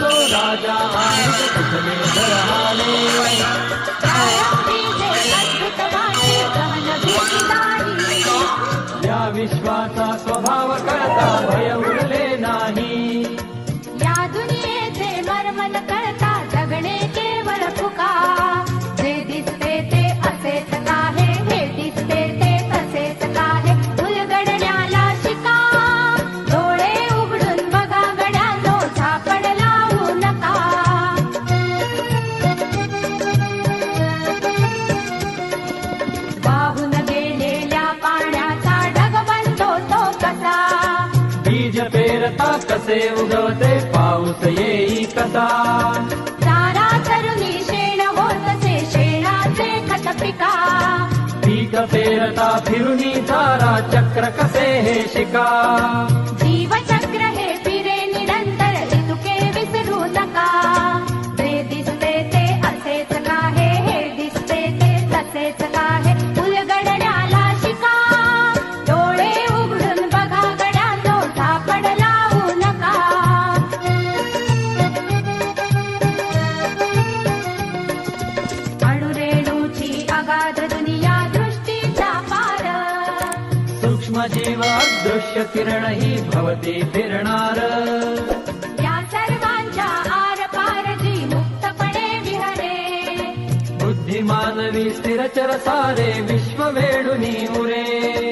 तो राजा आनंद धरा उगवते पास एकदा तारा तरुणी शेण भोजते शेणा चे पीक भीके फिरुनी तारा चक्र कसे हे शिका। जीवादृश्य किरणी भवतीरवारपारपणे विहरे। बुद्धिमानवि स्थिरचरसारे उरे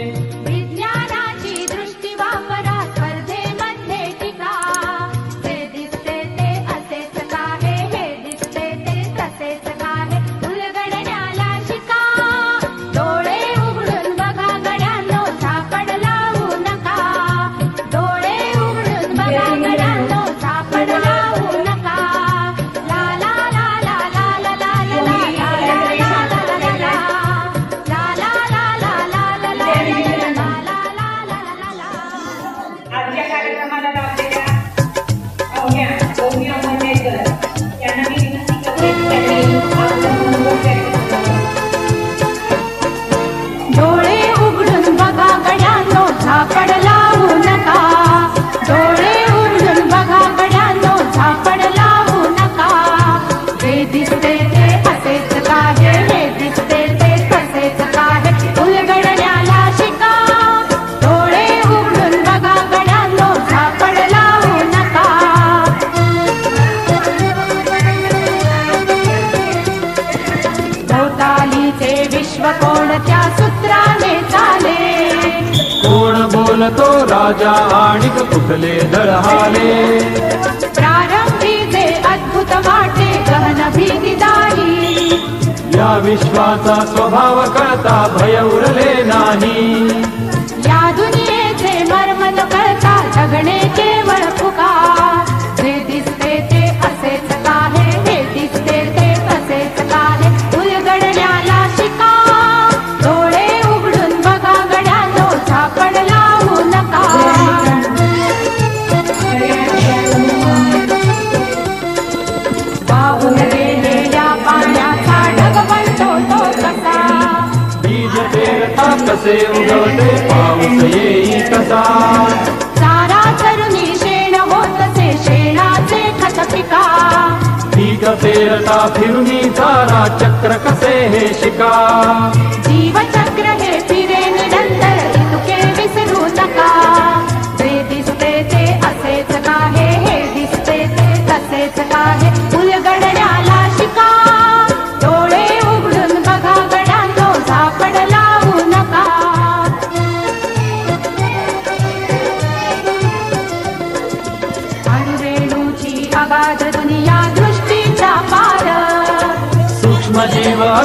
तो राजा आणि कुठले दळहाले प्रारंभी ते अद्भुत वाटे गहन भीतीदारी या विश्वाचा स्वभाव कळता भय उरले नाही. असे उगवते पाऊस येई सारा तरुणी शेण होतसे शेणाचे खत पिका. पीक पेरता फिरुनी सारा चक्र कसे हे शिका. जीवचक्र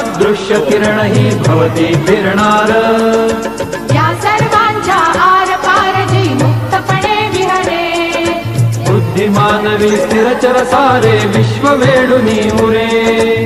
दृश्य किरणही भवती फिरणार. या सर्वांच्या आरपार जी मुक्तपणे विहरे. बुद्धिमानवी स्थिरचर सारे विश्व वेडुनी उरे